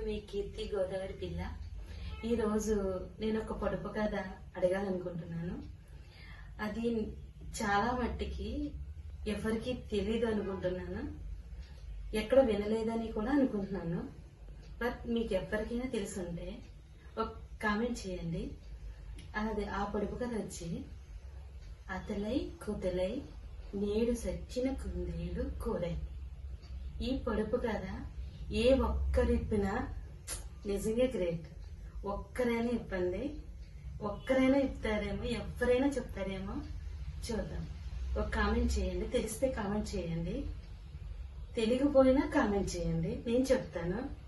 నేను మీ కీర్తి గోదావరి పిల్ల ఈరోజు నేను ఒక పొడుపు కథ అడగాలనుకుంటున్నాను. అది చాలా మట్టికి ఎవరికి తెలియదు అనుకుంటున్నాను. ఎక్కడ వినలేదని కూడా అనుకుంటున్నాను. బట్ మీకు ఎవరికైనా తెలుసుంటే ఒక కామెంట్ చేయండి. అది ఆ పొడుపు కథ వచ్చి అతలై కుతలై నేడు సచ్చిన కుందేలు కూరై. ఈ పొడుపు కథ ఏ ఒక్కరిప్పినా నిజంగా గ్రేట్. ఒక్కరైనా ఇబ్బంది ఒక్కరైనా ఇస్తారేమో ఎవరైనా చెప్తారేమో చూద్దాం. ఒక కామెంట్ చేయండి తెలిస్తే కామెంట్ చేయండి. తెలియకపోయినా కామెంట్ చేయండి. నేను చెప్తాను.